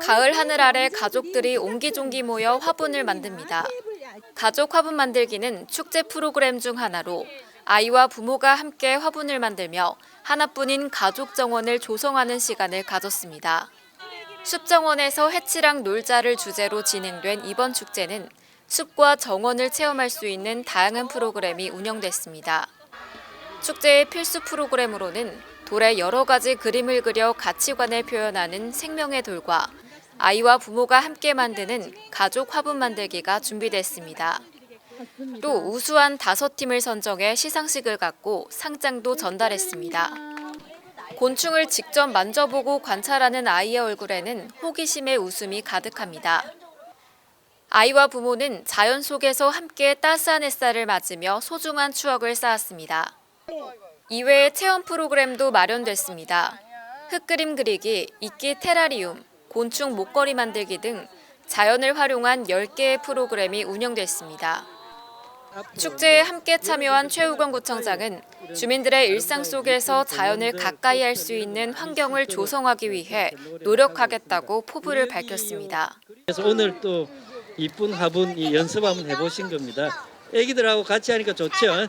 가을 하늘 아래 가족들이 옹기종기 모여 화분을 만듭니다. 가족 화분 만들기는 축제 프로그램 중 하나로 아이와 부모가 함께 화분을 만들며 하나뿐인 가족 정원을 조성하는 시간을 가졌습니다. 숲 정원에서 해치랑 놀자를 주제로 진행된 이번 축제는 숲과 정원을 체험할 수 있는 다양한 프로그램이 운영됐습니다. 축제의 필수 프로그램으로는 돌에 여러 가지 그림을 그려 가치관을 표현하는 생명의 돌과 아이와 부모가 함께 만드는 가족 화분 만들기가 준비됐습니다. 또 우수한 다섯 팀을 선정해 시상식을 갖고 상장도 전달했습니다. 곤충을 직접 만져보고 관찰하는 아이의 얼굴에는 호기심의 웃음이 가득합니다. 아이와 부모는 자연 속에서 함께 따스한 햇살을 맞으며 소중한 추억을 쌓았습니다. 이외에 체험 프로그램도 마련됐습니다. 흙그림 그리기, 이끼 테라리움, 곤충 목걸이 만들기 등 자연을 활용한 10개의 프로그램이 운영됐습니다. 축제에 함께 참여한 최우건 구청장은 주민들의 일상 속에서 자연을 가까이 할 수 있는 환경을 조성하기 위해 노력하겠다고 포부를 밝혔습니다. 그래서 오늘 또 이쁜 화분 이 연습 한번 해보신 겁니다. 애기들하고 같이 하니까 좋죠.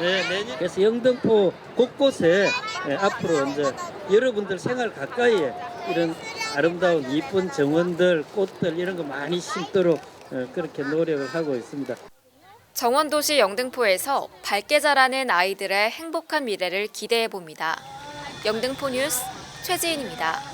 네, 그래서 영등포 곳곳에 예, 앞으로 이제 여러분들 생활 가까이에 이런 아름다운 이쁜 정원들, 꽃들 이런 거 많이 심도록 어, 그렇게 노력을 하고 있습니다. 정원도시 영등포에서 밝게 자라는 아이들의 행복한 미래를 기대해 봅니다. 영등포 뉴스 최지인입니다.